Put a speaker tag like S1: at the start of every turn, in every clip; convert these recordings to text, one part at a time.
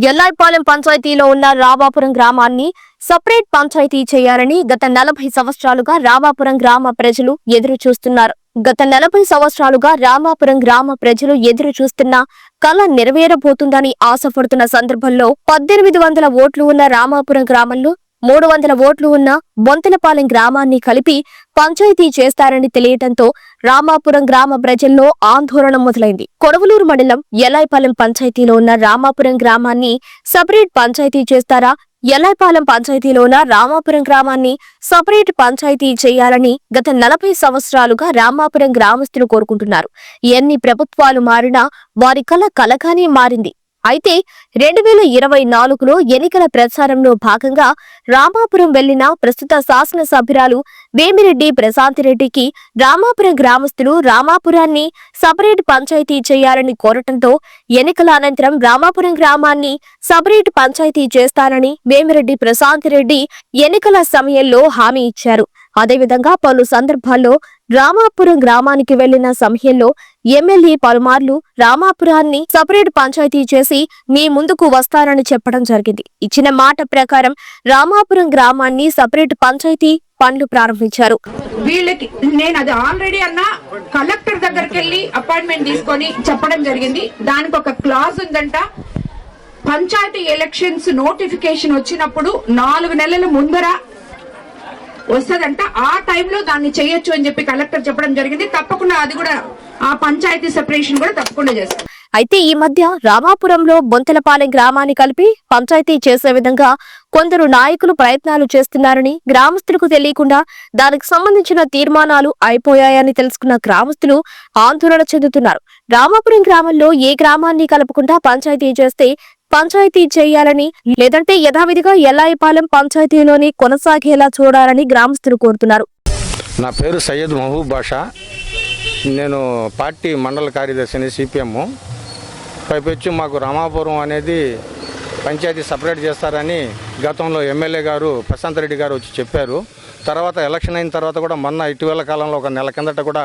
S1: ఎల్లాయిపాలెం పంచాయతీలో ఉన్న రామాపురం గ్రామాన్ని సపరేట్ పంచాయతీ చేయాలని గత నలభై సంవత్సరాలుగా రామాపురం గ్రామ ప్రజలు ఎదురు చూస్తున్నారు. గత నలభై సంవత్సరాలుగా రామాపురం గ్రామ ప్రజలు ఎదురు చూస్తున్న కళ నెరవేరబోతుందని ఆశపడుతున్న సందర్భంలో పద్దెనిమిది వందల ఓట్లు ఉన్న రామాపురం గ్రామంలో మూడు వందల ఓట్లు ఉన్న బొంతలపాలెం గ్రామాన్ని కలిపి పంచాయతీ చేస్తారని తెలియటంతో రామాపురం గ్రామ ప్రజల్లో ఆందోళన మొదలైంది. కొడవలూరు మండలం ఎలాయిపాలెం పంచాయతీలో ఉన్న రామాపురం గ్రామాన్ని సపరేట్ పంచాయతీ చేస్తారా? ఎల్లాయిపాలెం పంచాయతీలో ఉన్న రామాపురం గ్రామాన్ని సపరేట్ పంచాయతీ చేయాలని గత నలభై సంవత్సరాలుగా రామాపురం గ్రామస్తులు కోరుకుంటున్నారు. ఎన్ని ప్రభుత్వాలు మారినా వారి కల కలగానే మారింది. అయితే రెండు వేల ఇరవై నాలుగులో ఎన్నికల ప్రచారంలో భాగంగా రామాపురం వెళ్ళిన ప్రస్తుత శాసనసభ్యురాలు వేమిరెడ్డి ప్రశాంతిరెడ్డికి రామాపురం గ్రామస్తులు రామాపురాన్ని సపరేట్ పంచాయతీ చేయాలని కోరటంతో ఎన్నికల అనంతరం రామాపురం గ్రామాన్ని సపరేట్ పంచాయతీ చేస్తానని వేమిరెడ్డి ప్రశాంతిరెడ్డి ఎన్నికల సమయంలో హామీ ఇచ్చారు. అదేవిధంగా పలు సందర్భాల్లో రామాపురం గ్రామానికి వెళ్ళిన సమయంలో ఎమ్మెల్యే పలుమార్లు రామాపురాన్ని సపరేట్ పంచాయతీ చేసి మీ ముందుకు వస్తారని చెప్పడం జరిగింది. ఇచ్చిన మాట ప్రకారం రామాపురం గ్రామాన్ని సపరేట్ పంచాయతీ పనులు ప్రారంభించారు.
S2: వీళ్ళకి నేను అది ఆల్రెడీ అన్న కలెక్టర్ దగ్గరికి వెళ్ళి అపాయింట్మెంట్ తీసుకొని చెప్పడం జరిగింది. దానికి ఒక క్లాజ్ ఉందంట. పంచాయతీ ఎలక్షన్స్ నోటిఫికేషన్ వచ్చినప్పుడు నాలుగు నెలల ముందర వస్తుందంట. ఆ టైంలో దాన్ని చేయొచ్చు అని చెప్పి కలెక్టర్ చెప్పడం జరిగింది. తప్పకుండా అది కూడా ఆ పంచాయతీ సెపరేషన్ కూడా తప్పకుండా చేస్తాం
S1: అయితే ఈ మధ్య రామాపురంలో బొంతలపాలెం గ్రామాన్ని కలిపి పంచాయతీ చేసే విధంగా కొందరు నాయకులు ప్రయత్నాలు చేస్తున్నారని గ్రామస్తులకు తెలియకుండా దానికి సంబంధించిన తీర్మానాలు అయిపోయాయని తెలుసుకున్న గ్రామస్తులు ఆందోళన చెందుతున్నారు. రామాపురం గ్రామంలో ఏ గ్రామాన్ని కలపకుండా పంచాయతీ చేస్తే పంచాయతీ చేయాలని లేదంటే యథావిధిగా ఎల్లాయిపాలెం పంచాయతీలోని కొనసాగేలా చూడాలని గ్రామస్తులు కోరుతున్నారు.
S3: నా పేరు సయ్యద్ మహబూబ్ బాషా. నేను పార్టీ మండల కార్యదర్శిని సిపిఎం. పైపెచ్చు మాకు రామాపురం అనేది పంచాయతీ సపరేట్ చేస్తారని గతంలో ఎమ్మెల్యే గారు ప్రశాంత్ రెడ్డి గారు వచ్చి చెప్పారు. తర్వాత ఎలక్షన్ అయిన తర్వాత కూడా మొన్న ఇటీవల కాలంలో ఒక నెల కిందట కూడా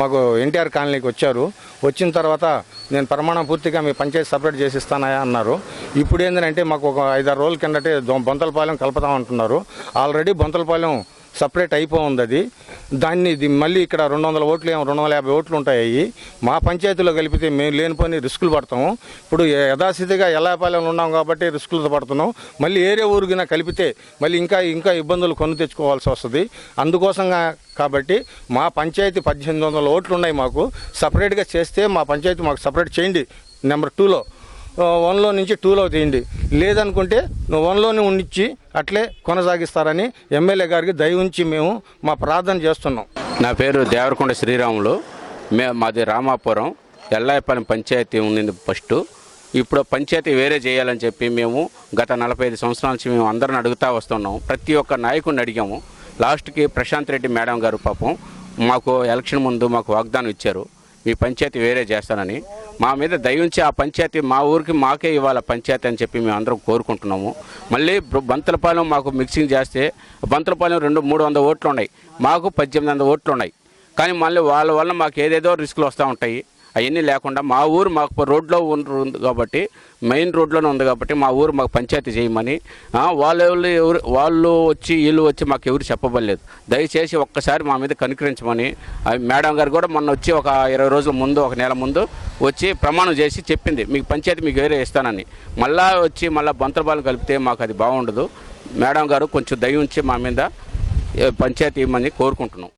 S3: మాకు ఎన్టీఆర్ కాలనీకి వచ్చారు. వచ్చిన తర్వాత నేను ప్రమాణం పూర్తిగా మీ పంచాయతీ సపరేట్ చేసిస్తానయా అన్నారు. ఇప్పుడు ఏంటంటే మాకు ఒక ఐదారు రోజుల కిందటే బొంతలపాలెం కలుపుతామంటున్నారు ఆల్రెడీ బొంతలపాలెం సపరేట్ అయిపోయింది అది దాన్ని ఇది మళ్ళీ ఇక్కడ రెండు వందల ఓట్లు ఏమో రెండు వందల యాభై ఓట్లు ఉంటాయి. మా పంచాయతీలో కలిపితే మేము లేనిపోని రిస్కులు పడతాము. ఇప్పుడు యథాస్థితిగా ఎల్లాపాలెంలో ఉన్నాం కాబట్టి రిస్కులు పడుతున్నాం. మళ్ళీ ఏరే ఊరికినా కలిపితే మళ్ళీ ఇంకా ఇంకా ఇబ్బందులు కొని తెచ్చుకోవాల్సి వస్తుంది. అందుకోసంగా కాబట్టి మా పంచాయతీ పద్దెనిమిది వందల ఓట్లు ఉన్నాయి మాకు. సపరేట్గా చేస్తే మా పంచాయతీ మాకు సపరేట్ చేయండి. నెంబర్ టూలో. వన్లో నుంచి టూలో తీయండి. లేదనుకుంటే నువ్వు వన్లోనే ఉండిచ్చి అట్లే కొనసాగిస్తారని ఎమ్మెల్యే గారికి దయ ఉంచి మేము మా ప్రార్థన చేస్తున్నాం.
S4: నా పేరు దేవరకొండ శ్రీరాములు. మే మాది రామాపురం. ఎల్లాయపాలెం పంచాయతీ ఉండింది ఫస్ట్. ఇప్పుడు పంచాయతీ వేరే చేయాలని చెప్పి మేము గత నలభై ఐదు సంవత్సరాల నుంచి మేము అందరిని అడుగుతా వస్తున్నాం. ప్రతి ఒక్క నాయకుడిని అడిగాము. లాస్ట్కి ప్రశాంత్ రెడ్డి మేడం గారు పాపం మాకు ఎలక్షన్ ముందు మాకు వాగ్దానం ఇచ్చారు. మీ పంచాయతీ వేరే చేస్తానని. మా మీద దయించి ఆ పంచాయతీ మా ఊరికి మాకే ఇవ్వాలి పంచాయతీ అని చెప్పి మేము అందరం కోరుకుంటున్నాము. మళ్ళీ బంతలపాలెం మాకు మిక్సింగ్ చేస్తే బంతలపాలెం రెండు మూడు వందల ఓట్లు ఉన్నాయి. మాకు పద్దెనిమిది వందల ఓట్లు ఉన్నాయి. కానీ మళ్ళీ వాళ్ళ వల్ల మాకు ఏదేదో రిస్కులు వస్తూ ఉంటాయి. అవన్నీ లేకుండా మా ఊరు మాకు రోడ్లో ఉంది కాబట్టి మెయిన్ రోడ్లోనే ఉంది కాబట్టి మా ఊరు మాకు పంచాయతీ చేయమని వాళ్ళు ఎవరు వాళ్ళు వచ్చి వీళ్ళు వచ్చి మాకు ఎవరు చెప్పబడలేదు. దయచేసి ఒక్కసారి మా మీద కనుకరించమని మేడం గారు కూడా మొన్న వచ్చి ఒక ఇరవై రోజుల ముందు ఒక నెల ముందు వచ్చి ప్రమాణం చేసి చెప్పింది. మీకు పంచాయతీ మీకు వేరే ఇస్తానని. మళ్ళా వచ్చి మళ్ళీ బంతరపాలెం కలిపితే మాకు అది బాగుండదు. మేడం గారు కొంచెం దయ ఉంచి మా మీద పంచాయతీ ఇవ్వమని కోరుకుంటున్నాం.